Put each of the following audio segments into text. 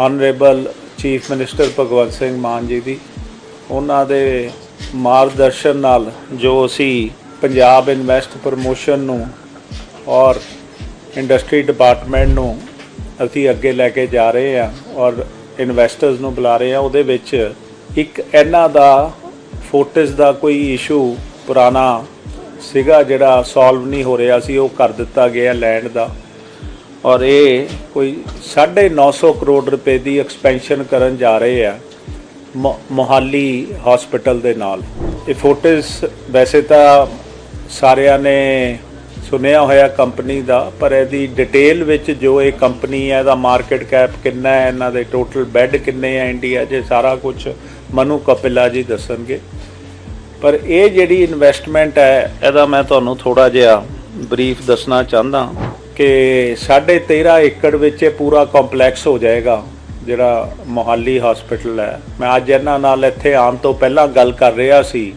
Honourable chief minister Bhagwant Singh Mann ji ਦੀ। ਉਹਨਾਂ ਦੇ ਮਾਰਗਦਰਸ਼ਨ ਨਾਲ ਜੋ ਅਸੀਂ ਪੰਜਾਬ ਇਨਵੈਸਟ ਪ੍ਰਮੋਸ਼ਨ ਨੂੰ ਔਰ ਇੰਡਸਟਰੀ ਡਿਪਾਰਟਮੈਂਟ ਨੂੰ ਅਸੀਂ ਅੱਗੇ ਲੈ ਕੇ ਜਾ ਰਹੇ ਹਾਂ ਔਰ ਇਨਵੈਸਟਰਸ ਨੂੰ ਬੁਲਾ ਰਹੇ ਹਾਂ, ਉਹਦੇ ਵਿੱਚ ਇੱਕ ਇਹਨਾਂ ਦਾ ਫੋਰਟਿਸ ਦਾ ਕੋਈ ਇਸ਼ੂ ਪੁਰਾਣਾ ਸੀਗਾ ਜਿਹੜਾ ਸੋਲਵ ਨਹੀਂ ਹੋ ਰਿਹਾ ਸੀ, ਉਹ ਕਰ ਦਿੱਤਾ ਗਿਆ ਲੈਂਡ ਦਾ। ਔਰ ਇਹ ਕੋਈ 950 ਕਰੋੜ ਰੁਪਏ ਦੀ ਐਕਸਪੈਂਸ਼ਨ ਕਰਨ ਜਾ ਰਹੇ ਆ, ਮੋ- ਮੋਹਾਲੀ ਹਸਪੀਟਲ ਦੇ ਨਾਲ। ਇਹ ਫੋਟਿਸ ਵੈਸੇ ਤਾਂ ਸਾਰਿਆਂ ਨੇ ਸੁਣਿਆ ਹੋਇਆ ਕੰਪਨੀ ਦਾ, ਪਰ ਇਹਦੀ ਡਿਟੇਲ ਵਿੱਚ ਜੋ ਇਹ ਕੰਪਨੀ ਹੈ ਇਹਦਾ ਮਾਰਕੀਟ ਕੈਪ ਕਿੰਨਾ ਹੈ, ਇਹਨਾਂ ਦੇ ਟੋਟਲ ਬੈੱਡ ਕਿੰਨੇ ਆ ਇੰਡੀਆ 'ਚ ਸਾਰਾ ਕੁਝ ਮਨੂ ਕਪਿਲਾ ਜੀ ਦੱਸਣਗੇ। ਪਰ ਇਹ ਜਿਹੜੀ ਇਨਵੈਸਟਮੈਂਟ ਹੈ, ਇਹਦਾ ਮੈਂ ਤੁਹਾਨੂੰ ਥੋੜਾ ਜਿਹਾ ਬਰੀਫ ਦੱਸਣਾ ਚਾਹੁੰਦਾ। ਕਿ 13.5 ਏਕੜ ਵਿੱਚ ਇਹ ਪੂਰਾ ਕੰਪਲੈਕਸ ਹੋ ਜਾਏਗਾ, ਜਿਹੜਾ ਮੋਹਾਲੀ ਹਸਪੀਟਲ ਹੈ। ਮੈਂ ਅੱਜ ਇਹਨਾਂ ਨਾਲ ਇੱਥੇ ਆਉਣ ਤੋਂ ਪਹਿਲਾਂ ਗੱਲ ਕਰ ਰਿਹਾ ਸੀ।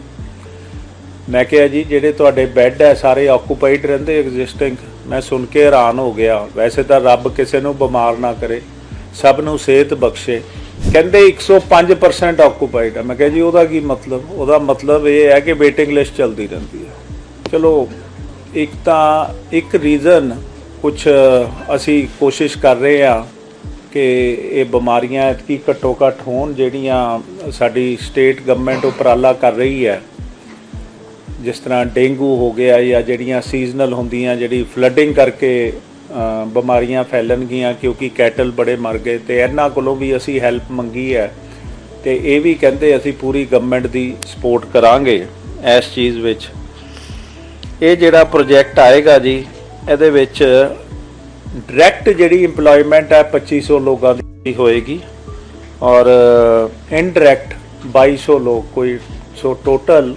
ਮੈਂ ਕਿਹਾ ਜੀ, ਜਿਹੜੇ ਤੁਹਾਡੇ ਬੈੱਡ ਹੈ, ਸਾਰੇ ਆਕੂਪਾਈਡ ਰਹਿੰਦੇ ਐਗਜ਼ਿਸਟਿੰਗ ਮੈਂ ਸੁਣ ਕੇ ਹੈਰਾਨ ਹੋ ਗਿਆ। ਵੈਸੇ ਤਾਂ ਰੱਬ ਕਿਸੇ ਨੂੰ ਬਿਮਾਰ ਨਾ ਕਰੇ, ਸਭ ਨੂੰ ਸਿਹਤ ਬਖਸ਼ੇ। ਕਹਿੰਦੇ 105% ਆਕੂਪਾਈਡ ਹੈ। ਮੈਂ ਕਿਹਾ ਜੀ, ਉਹਦਾ ਕੀ ਮਤਲਬ? ਉਹਦਾ ਮਤਲਬ ਇਹ ਹੈ ਕਿ ਵੇਟਿੰਗ ਲਿਸਟ ਚੱਲਦੀ ਰਹਿੰਦੀ ਹੈ। ਚਲੋ, ਇੱਕ ਤਾਂ, ਇੱਕ ਰੀਜ਼ਨ ਕੁਝ ਅਸੀਂ ਕੋਸ਼ਿਸ਼ ਕਰ ਰਹੇ ਹਾਂ ਕਿ ਇਹ ਬਿਮਾਰੀਆਂ ਇਤਕੀ ਘੱਟੋ ਘੱਟ ਹੋਣ ਜਿਹੜੀਆਂ ਸਾਡੀ ਸਟੇਟ ਗਵਰਨਮੈਂਟ ਉਪਰਾਲਾ ਕਰ ਰਹੀ ਹੈ। ਜਿਸ ਤਰ੍ਹਾਂ ਡੇਂਗੂ ਹੋ ਗਿਆ ਜਾਂ ਜਿਹੜੀਆਂ ਸੀਜ਼ਨਲ ਹੁੰਦੀਆਂ, ਜਿਹੜੀ ਫਲੱਡਿੰਗ ਕਰਕੇ ਬਿਮਾਰੀਆਂ ਫੈਲਣਗੀਆਂ ਕਿਉਂਕਿ ਕੈਟਲ ਬੜੇ ਮਰ ਗਏ ਤੇ ਇਹਨਾਂ ਕੋਲੋਂ ਵੀ ਅਸੀਂ ਹੈਲਪ ਮੰਗੀ ਹੈ ਤੇ ਇਹ ਵੀ ਕਹਿੰਦੇ ਅਸੀਂ ਪੂਰੀ ਗਵਰਨਮੈਂਟ ਦੀ ਸਪੋਰਟ ਕਰਾਂਗੇ ਇਸ ਚੀਜ਼ ਵਿੱਚ। ਇਹ ਜਿਹੜਾ ਪ੍ਰੋਜੈਕਟ ਆਏਗਾ ਜੀ ਇਹਦੇ ਵਿੱਚ ਡਾਇਰੈਕਟ ਜਿਹੜੀ EMPLOYMENT ਹੈ 2500 ਲੋਕਾਂ ਦੀ ਹੋਏਗੀ ਔਰ ਇਨਡਾਇਰੈਕਟ 2200 ਲੋਕ, ਕੋਈ ਸੋ ਟੋਟਲ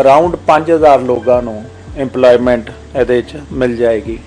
ਅਰਾਊਂਡ 5000 ਲੋਕਾਂ ਨੂੰ EMPLOYMENT ਇਹਦੇ ਵਿੱਚ ਮਿਲ ਜਾਏਗੀ।